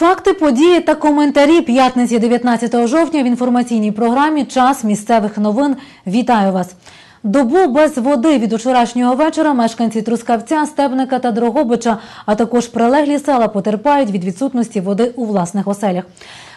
Факти, події та коментарі п'ятниці 19 жовтня в інформаційній програмі Час місцевих новин. Вітаю вас. Добу без води від учорашнього вечора мешканці Трускавця, Стебника та Дрогобича, а також прилеглі села потерпають від відсутності води у власних оселях.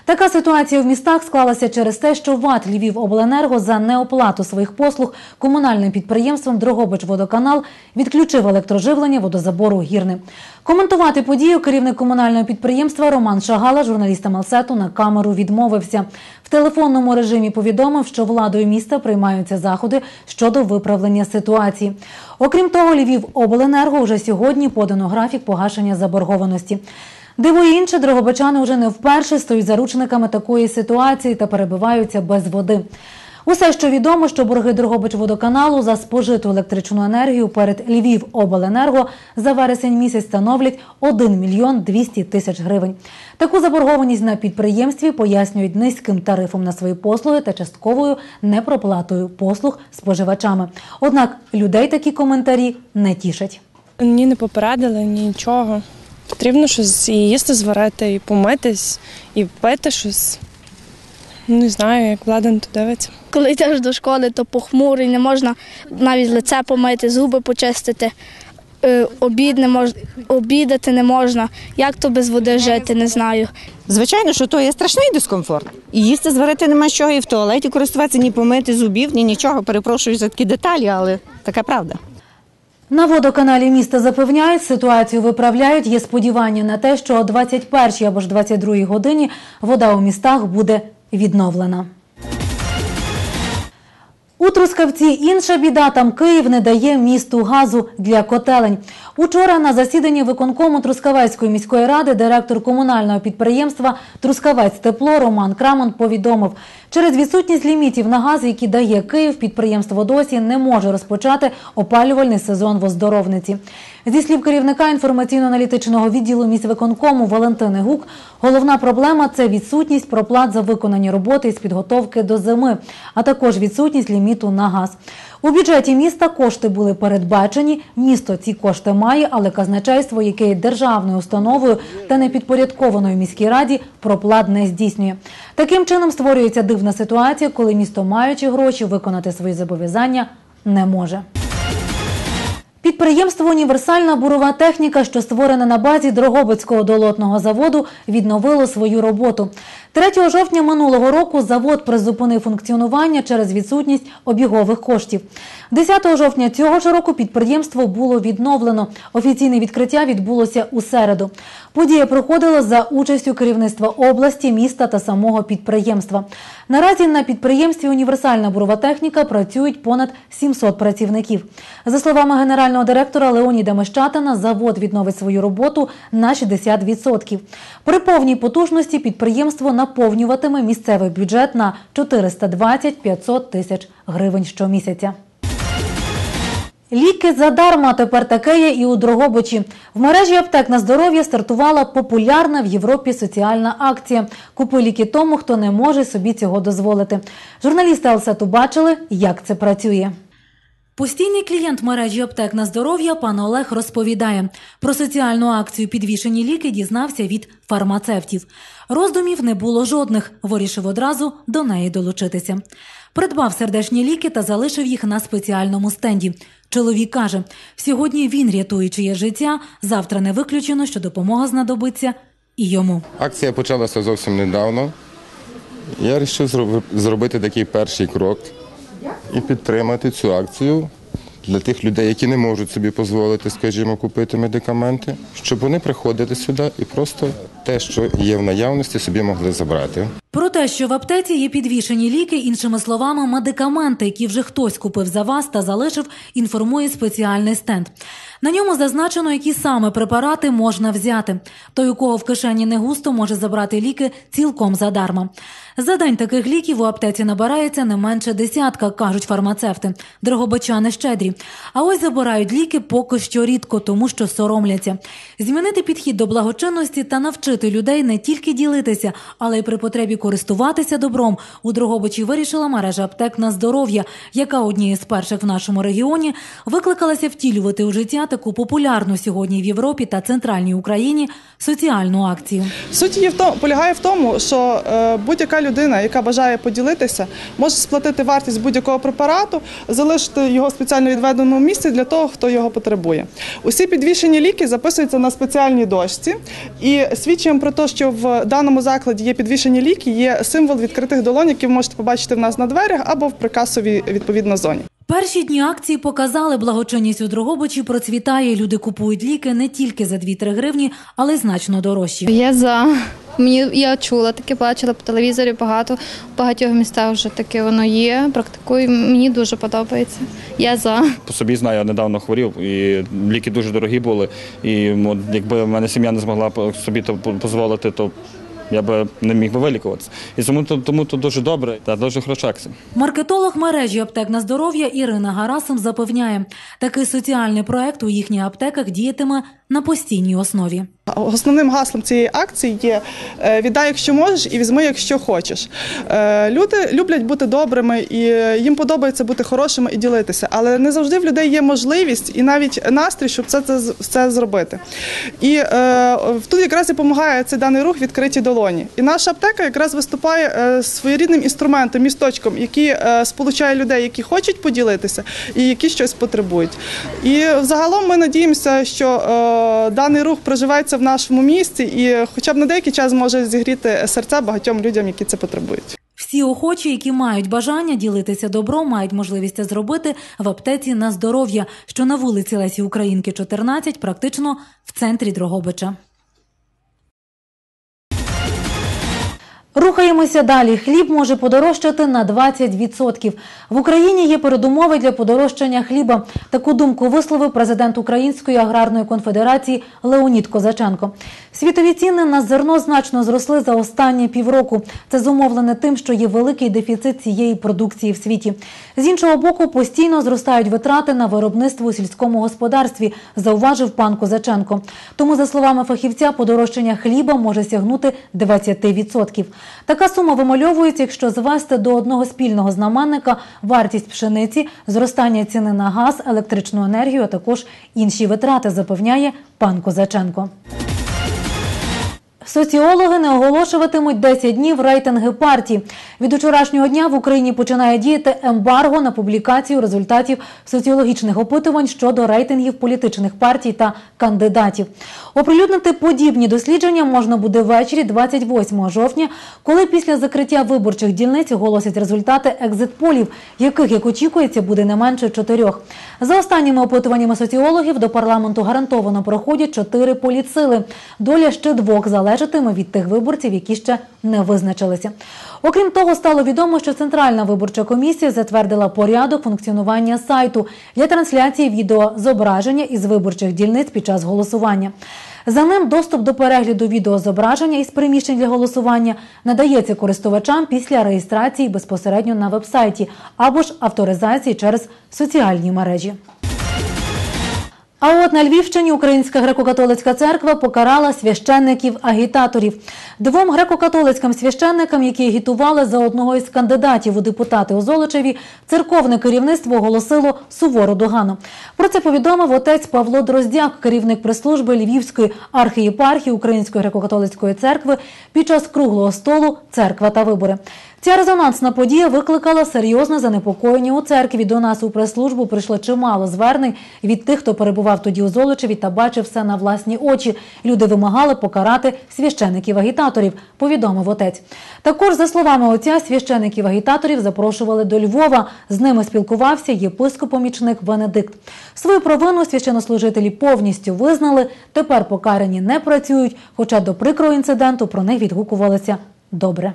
Така ситуація в містах склалася через те, що ВАТ Львівобленерго за неоплату своїх послуг комунальним підприємством Дрогобич-Водоканал відключив електроживлення водозабору гірни. Коментувати подію керівник комунального підприємства Роман Шагала журналістам Алсету на камеру відмовився. В телефонному режимі повідомив, що владою міста приймаються заходи щодо виправлення ситуації. Окрім того, Львівобленерго вже сьогодні подано графік погашення заборгованості. Дивує інше, дрогобичани вже не вперше стають заручниками такої ситуації та перебиваються без води. Усе, що відомо, що борги Дрогобичводоканалу за спожиту електричну енергію перед Львівобленерго за вересень місяць становлять 1 мільйон 200 тисяч гривень. Таку заборгованість на підприємстві пояснюють низьким тарифом на свої послуги та частковою непроплатою послуг споживачами. Однак людей такі коментарі не тішать. Ні, не попередили, нічого. Потрібно щось і їсти зварити, і помитись, і пити щось. Ну, Не знаю, як влада на то дивиться. Коли йдеш до школи, то похмурий, не можна навіть лице помити, зуби почистити, е, обід не мож... обідати не можна. Як то без води жити, не знаю. Звичайно, що то є страшний дискомфорт. І їсти зварити нема чого, і в туалеті користуватися, ні помити зубів, ні нічого. Перепрошую за такі деталі, але така правда. На водоканалі міста запевняють, ситуацію виправляють. Є сподівання на те, що о 21 або ж 22 годині вода у містах буде відновлена. У Трускавці інша біда. Там Київ не дає місту газу для котелень. Учора на засіданні виконкому Трускавецької міської ради директор комунального підприємства Трускавець Тепло Роман Крамон повідомив, через відсутність лімітів на газ, які дає Київ, підприємство досі не може розпочати опалювальний сезон в оздоровниці. Зі слів керівника інформаційно-аналітичного відділу міськвиконкому Валентини Гук, головна проблема це відсутність проплат за виконані роботи з підготовки до зими, а також відсутність ліміту на газ. У бюджеті міста кошти були передбачені. Місто ці кошти має, але казначейство, яке є державною установою та не підпорядкованою міській раді, проплат не здійснює. Таким чином створюється дивна ситуація, коли місто, маючи гроші, виконати свої зобов'язання не може. Підприємство Універсальна бурова техніка, що створене на базі Дрогобицького долотного заводу, відновило свою роботу. 3 жовтня минулого року завод призупинив функціонування через відсутність обігових коштів. 10 жовтня цього ж року підприємство було відновлено. Офіційне відкриття відбулося у середу. Подія проходила за участю керівництва області, міста та самого підприємства. Наразі на підприємстві Універсальна бурова техніка працюють понад 700 працівників. За словами генерального директора Леоніда Мещатина, завод відновить свою роботу на 60%. При повній потужності підприємство наповнюватиме місцевий бюджет на 420-500 тисяч гривень щомісяця. Ліки задарма тепер таке є і у Дрогобичі. В мережі аптек на здоров'я стартувала популярна в Європі соціальна акція. Купи ліки тому, хто не може собі цього дозволити. Журналісти Алсету бачили, як це працює. Постійний клієнт мережі аптек на здоров'я пан Олег розповідає про соціальну акцію підвішені ліки дізнався від фармацевтів. Роздумів не було жодних. Вирішив одразу до неї долучитися. Придбав сердечні ліки та залишив їх на спеціальному стенді. Чоловік каже: сьогодні він рятує чиє життя, завтра не виключено, що допомога знадобиться і йому. Акція почалася зовсім недавно. Я вирішив зробити такий перший крок і підтримати цю акцію для тих людей, які не можуть собі дозволити, скажімо, купити медикаменти, щоб вони приходили сюди і просто те, що є в наявності, собі могли забрати. Про те, що в аптеці є підвішені ліки, іншими словами, медикаменти, які вже хтось купив за вас та залишив, інформує спеціальний стенд. На ньому зазначено, які саме препарати можна взяти. Той, у кого в кишені не густо, може забрати ліки цілком задарма. За день таких ліків у аптеці набирається не менше десятка, кажуть фармацевти. Дрогобичани щедрі. А ось забирають ліки поки що рідко, тому що соромляться. Змінити підхід до благочинності та навчити людей не тільки ділитися, але й при потребі користуватися добром у Дрогобичі вирішила мережа аптек на здоров'я, яка однією з перших в нашому регіоні викликалася втілювати у життя таку популярну сьогодні в Європі та центральній Україні соціальну акцію. Суть її полягає в тому, що е, будь-яка людина, яка бажає поділитися, може сплатити вартість будь-якого препарату, залишити його в спеціально відведеному місці для того, хто його потребує. Усі підвішені ліки записуються на спеціальній дошці, і свідченням про те, що в даному закладі є підвішені ліки, є символ відкритих долонь, який ви можете побачити в нас на дверях або в прикасовій відповідно зоні. Перші дні акції показали, благочинність у Дрогобичі процвітає. Люди купують ліки не тільки за 2-3 гривні, але й значно дорожчі. Я за. Мені я чула таке, бачила по телевізорі багато в багатьох містах вже таке воно є. Практикую. Мені дуже подобається. Я за. По собі знаю, я недавно хворів, і ліки дуже дорогі були. І от, якби в мене сім'я не змогла по- собі то дозволити, то я би не міг би вилікуватися. І тому то, тому то дуже добре та дуже хороша акція. Маркетолог мережі аптек на здоров'я Ірина Гарасим запевняє, такий соціальний проект у їхніх аптеках діятиме на постійній основі. Основним гаслом цієї акції є е, віддай, якщо можеш, і візьми, якщо хочеш. Е, Люди люблять бути добрими і їм подобається бути хорошими і ділитися, але не завжди в людей є можливість і навіть настрій, щоб це, це, це зробити. І е, тут якраз і допомагає цей даний рух відкриті долоні. І наша аптека якраз виступає е, своєрідним інструментом, місточком, який е, сполучає людей, які хочуть поділитися і які щось потребують. І загалом ми надіємося, що е, даний рух проживається в нашому місті, і хоча б на деякий час може зігріти серця багатьом людям, які це потребують. Всі охочі, які мають бажання ділитися добром, мають можливість це зробити в аптеці на здоров'я, що на вулиці Лесі Українки, 14, практично в центрі Дрогобича. Рухаємося далі. Хліб може подорожчати на 20%. В Україні є передумови для подорожчання хліба. Таку думку висловив президент Української аграрної конфедерації Леонід Козаченко. Світові ціни на зерно значно зросли за останні півроку. Це зумовлене тим, що є великий дефіцит цієї продукції в світі. З іншого боку, постійно зростають витрати на виробництво у сільському господарстві, зауважив пан Козаченко. Тому, за словами фахівця, подорожчання хліба може сягнути 20%. Така сума вимальовується, якщо звести до одного спільного знаменника вартість пшениці, зростання ціни на газ, електричну енергію, а також інші витрати, запевняє пан Козаченко. Соціологи не оголошуватимуть 10 днів рейтинги партій. Від вчорашнього дня в Україні починає діяти ембарго на публікацію результатів соціологічних опитувань щодо рейтингів політичних партій та кандидатів. Оприлюднити подібні дослідження можна буде ввечері 28 жовтня, коли після закриття виборчих дільниць оголосять результати екзитполів, яких, як очікується, буде не менше чотирьох. За останніми опитуваннями соціологів до парламенту гарантовано проходять чотири політсили. Доля ще двох залежатиме від тих виборців, які ще не визначилися. Окрім того, стало відомо, що Центральна виборча комісія затвердила порядок функціонування сайту для трансляції відеозображення із виборчих дільниць під час голосування. За ним доступ до перегляду відеозображення із приміщень для голосування надається користувачам після реєстрації безпосередньо на вебсайті або ж авторизації через соціальні мережі. А от на Львівщині Українська греко-католицька церква покарала священників-агітаторів. Двом греко-католицьким священникам, які агітували за одного із кандидатів у депутати у Золочеві, церковне керівництво оголосило сувору догану. Про це повідомив отець Павло Дроздяк, керівник прес-служби Львівської архієпархії Української греко-католицької церкви під час круглого столу Церква та вибори. Ця резонансна подія викликала серйозне занепокоєння у церкві. До нас у прес-службу прийшло чимало звернень від тих, хто перебував тоді у Золочеві та бачив все на власні очі. Люди вимагали покарати священиків-агітаторів, повідомив отець. Також, за словами отця, священиків-агітаторів запрошували до Львова. З ними спілкувався єпископ-помічник Венедикт. Свою провину священнослужителі повністю визнали. Тепер покарані не працюють, хоча до прикрого інциденту про них відгукувалися добре.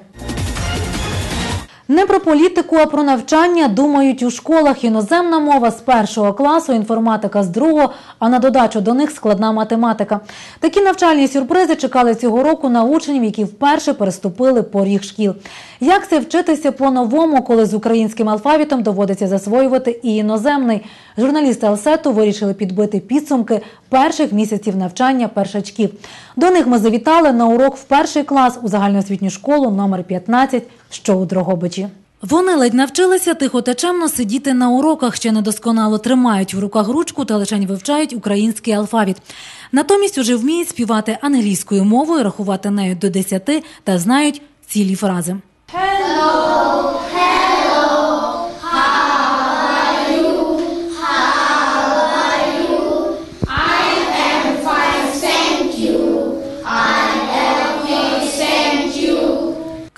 Не про політику, а про навчання думають у школах. Іноземна мова з першого класу, інформатика з другого, а на додачу до них складна математика. Такі навчальні сюрпризи чекали цього року на учнів, які вперше переступили поріг шкіл. Як це вчитися по-новому, коли з українським алфавітом доводиться засвоювати і іноземний? Журналісти Алсету вирішили підбити підсумки перших місяців навчання першачків. До них ми завітали на урок в перший клас у загальноосвітню школу номер 15, що у Дрогобичі. Вони ледь навчилися тихо та чемно сидіти на уроках, ще недосконало тримають в руках ручку та лишень вивчають український алфавіт. Натомість уже вміють співати англійською мовою, рахувати нею до 10 та знають цілі фрази.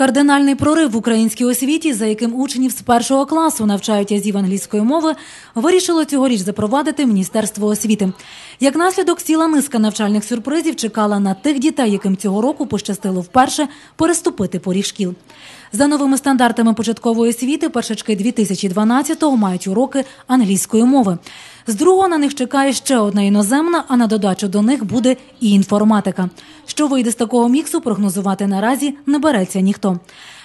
Кардинальний прорив в українській освіті, за яким учнів з першого класу навчають азів англійської мови, вирішило цьогоріч запровадити Міністерство освіти. Як наслідок, ціла низка навчальних сюрпризів чекала на тих дітей, яким цього року пощастило вперше переступити поріг шкіл. За новими стандартами початкової освіти, першачки 2012-го мають уроки англійської мови. З другого на них чекає ще одна іноземна, а на додачу до них буде і інформатика. Що вийде з такого міксу, прогнозувати наразі не береться ніхто.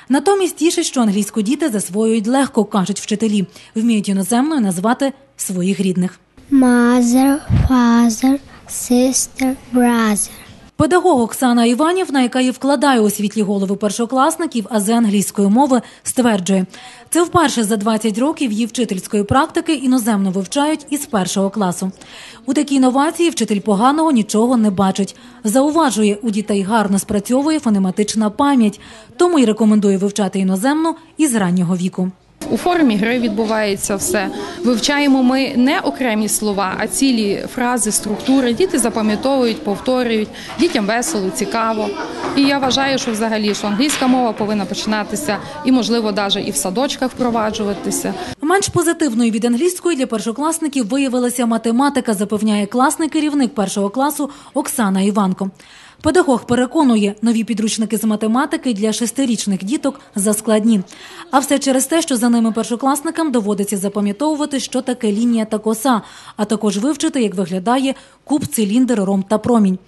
Натомість тіше, що англійську діти засвоюють легко, кажуть вчителі, вміють іноземною назвати своїх рідних. Mother, father, sister, brother. Педагог Оксана Іванівна, яка і вкладає у світлі голови першокласників, а з англійської мови стверджує, це вперше за 20 років її вчительської практики іноземно вивчають із першого класу. У такій новації вчитель поганого нічого не бачить. Зауважує, у дітей гарно спрацьовує фонематична пам'ять, тому й рекомендує вивчати іноземну із раннього віку. У формі гри відбувається все. Вивчаємо ми не окремі слова, а цілі фрази, структури. Діти запам'ятовують, повторюють. Дітям весело, цікаво. І я вважаю, що взагалі що англійська мова повинна починатися і, можливо, навіть і в садочках впроваджуватися. Менш позитивною від англійської для першокласників виявилася математика, запевняє класний керівник першого класу Оксана Іванко. Педагог переконує, нові підручники з математики для шестирічних діток заскладні. А все через те, що за ними першокласникам доводиться запам'ятовувати, що таке лінія та коса, а також вивчити, як виглядає куб, циліндр, ром та промінь.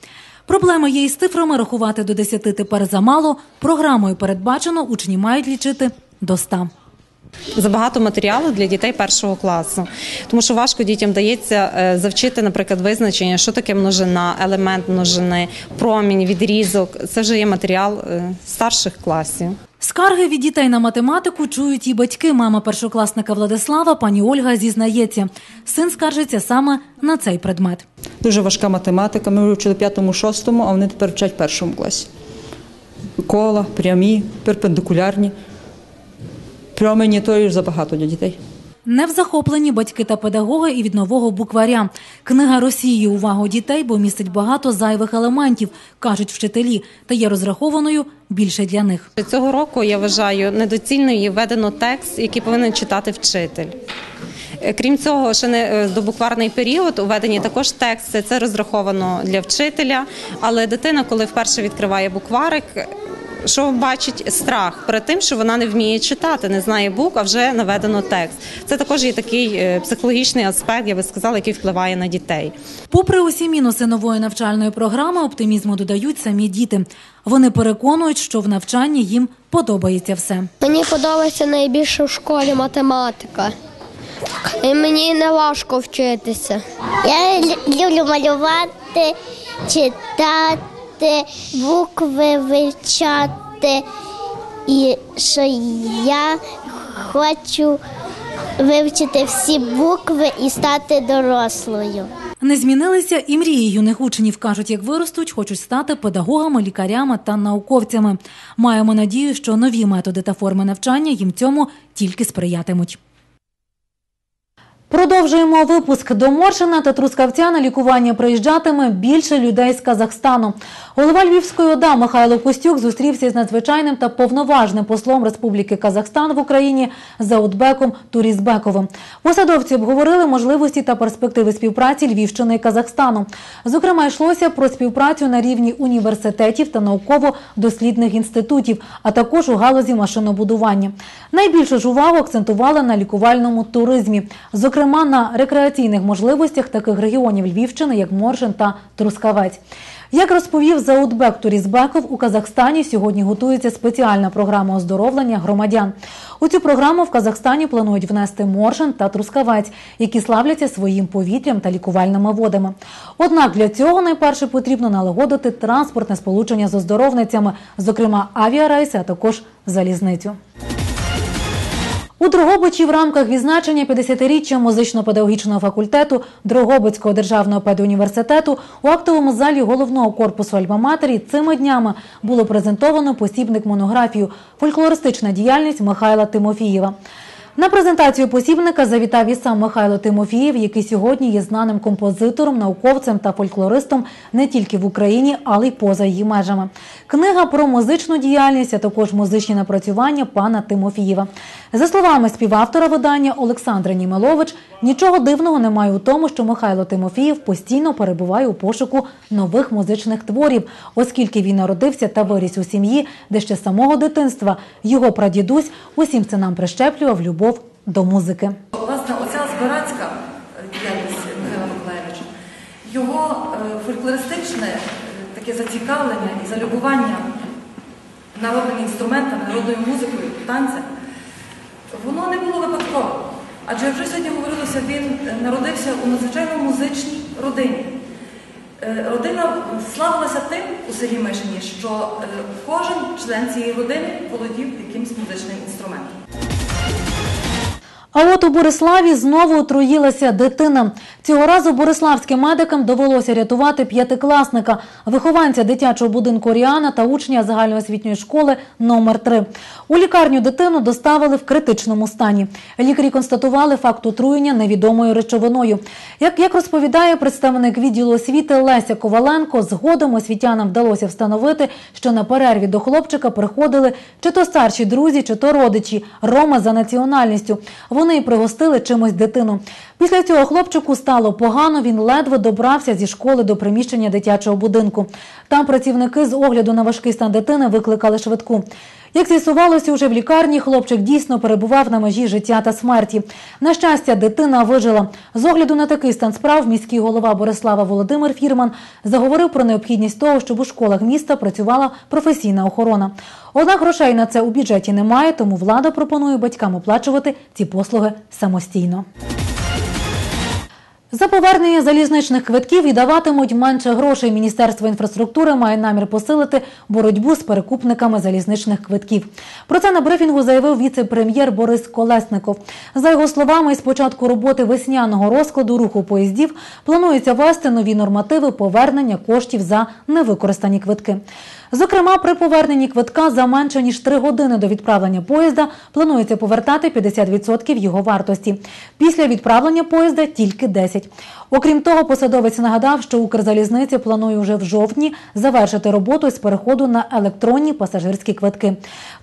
Проблема є із цифрами рахувати до 10 тепер замало. Програмою передбачено, учні мають лічити до 100. Забагато матеріалу для дітей першого класу, тому що важко дітям дається е, завчити, наприклад, визначення, що таке множина, елемент множини, промінь, відрізок. Це вже є матеріал е, старших класів. Скарги від дітей на математику чують і батьки. Мама першокласника Владислава, пані Ольга, зізнається. Син скаржиться саме на цей предмет. Дуже важка математика. Ми вивчили п'ятому, шостому, а вони тепер вчать першому класі. Кола, прямі, перпендикулярні. Промені то і забагато для дітей. Не в захопленні батьки та педагоги і від нового букваря. Книга розсіює увагу дітей, бо містить багато зайвих елементів, кажуть вчителі, та є розрахованою більше для них. Цього року я вважаю недоцільною введено текст, який повинен читати вчитель. Е, Крім цього, ще не е, добукварний період уведені також тексти. Це розраховано для вчителя. Але дитина, коли вперше відкриває букварик, що бачить страх перед тим, що вона не вміє читати, не знає букв, а вже наведено текст. Це також є такий е, психологічний аспект, я би сказала, який впливає на дітей. Попри усі мінуси нової навчальної програми, оптимізму додають самі діти. Вони переконують, що в навчанні їм подобається все. Мені подобається найбільше в школі математика. І мені не важко вчитися. Я люблю малювати, читати, букви вивчати. І що я хочу вивчити всі букви і стати дорослою. Не змінилися і мрії юних учнів. кажуть, як виростуть, хочуть стати педагогами, лікарями та науковцями. Маємо надію, що нові методи та форми навчання їм цьому тільки сприятимуть. Продовжуємо випуск до Моршина та Трускавця на лікування приїжджатиме більше людей з Казахстану. Голова Львівської ОДА Михайло Костюк зустрівся з надзвичайним та повноважним послом Республіки Казахстан в Україні Заутбеком Турізбековим. Посадовці обговорили можливості та перспективи співпраці Львівщини і Казахстану. Зокрема, йшлося про співпрацю на рівні університетів та науково-дослідних інститутів, а також у галузі машинобудування. Найбільшу ж увагу акцентували на лікувальному туризмі. Зокрема, зокрема на рекреаційних можливостях таких регіонів Львівщини, як Моршин та Трускавець. Як розповів Заутбек Турізбеков, у Казахстані сьогодні готується спеціальна програма оздоровлення громадян. У цю програму в Казахстані планують внести Моршин та Трускавець, які славляться своїм повітрям та лікувальними водами. Однак для цього найперше потрібно налагодити транспортне сполучення з оздоровницями, зокрема авіарейси, а також залізницю. У Дрогобичі в рамках відзначення 50-річчя музично-педагогічного факультету Дрогобицького державного педуніверситету у актовому залі головного корпусу Альма-Матері цими днями було презентовано посібник монографію Фольклористична діяльність Михайла Тимофієва. На презентацію посібника завітав і сам Михайло Тимофієв, який сьогодні є знаним композитором, науковцем та фольклористом не тільки в Україні, але й поза її межами. Книга про музичну діяльність, а також музичні напрацювання пана Тимофієва. За словами співавтора видання Олександра Німелович, нічого дивного немає у тому, що Михайло Тимофієв постійно перебуває у пошуку нових музичних творів, оскільки він народився та виріс у сім'ї, де ще самого дитинства його прадідусь усім це нам прищеплював любов до музики. Власне, оця збирацька діяльність Михайла Миколаєвича, його е, фольклористичне е, таке зацікавлення і залюбування народними інструментами, народною музикою, танцем, воно не було випадково. Адже вже сьогодні говорилося, він е, народився у надзвичайно музичній родині. Родина славилася тим у селі Мишині, що кожен член цієї родини володів якимсь музичним інструментом. А от у Бориславі знову отруїлася дитина. Цього разу бориславським медикам довелося рятувати п'ятикласника, вихованця дитячого будинку Оріана та учня загальноосвітньої школи номер 3 У лікарню дитину доставили в критичному стані. Лікарі констатували факт отруєння невідомою речовиною. Як, як розповідає представник відділу освіти Леся Коваленко, згодом освітянам вдалося встановити, що на перерві до хлопчика приходили чи то старші друзі, чи то родичі, рома за національністю. Вони й пригостили чимось дитину. Після цього хлопчику стало погано. Він ледве добрався зі школи до приміщення дитячого будинку. Там працівники з огляду на важкий стан дитини викликали швидку. Як з'ясувалося, уже в лікарні хлопчик дійсно перебував на межі життя та смерті. На щастя, дитина вижила. З огляду на такий стан справ міський голова Борислава Володимир Фірман заговорив про необхідність того, щоб у школах міста працювала професійна охорона. Однак грошей на це у бюджеті немає, тому влада пропонує батькам оплачувати ці послуги самостійно. За повернення залізничних квитків віддаватимуть менше грошей. Міністерство інфраструктури має намір посилити боротьбу з перекупниками залізничних квитків. Про це на брифінгу заявив віце-прем'єр Борис Колесников. За його словами, з початку роботи весняного розкладу руху поїздів планується ввести нові нормативи повернення коштів за невикористані квитки. Зокрема, при поверненні квитка за менше ніж 3 години до відправлення поїзда планується повертати 50% його вартості. Після відправлення поїзда тільки 10%. Окрім того, посадовець нагадав, що Укрзалізниця планує вже в жовтні завершити роботу з переходу на електронні пасажирські квитки.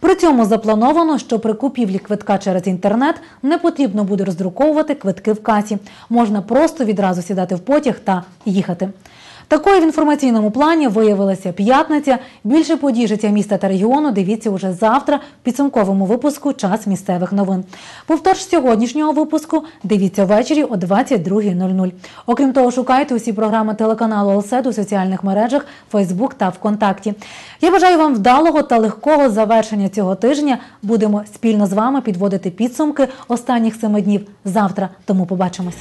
При цьому заплановано, що при купівлі квитка через інтернет не потрібно буде роздруковувати квитки в касі. Можна просто відразу сідати в потяг та їхати. Такою в інформаційному плані виявилася п'ятниця. Більше подій життя міста та регіону дивіться уже завтра в підсумковому випуску Час місцевих новин. Повтор сьогоднішнього випуску дивіться ввечері о 22.00. Окрім того, шукайте усі програми телеканалу «Олсед» у соціальних мережах Фейсбук та ВКонтакті. Я бажаю вам вдалого та легкого завершення цього тижня. Будемо спільно з вами підводити підсумки останніх семи днів завтра. Тому побачимось.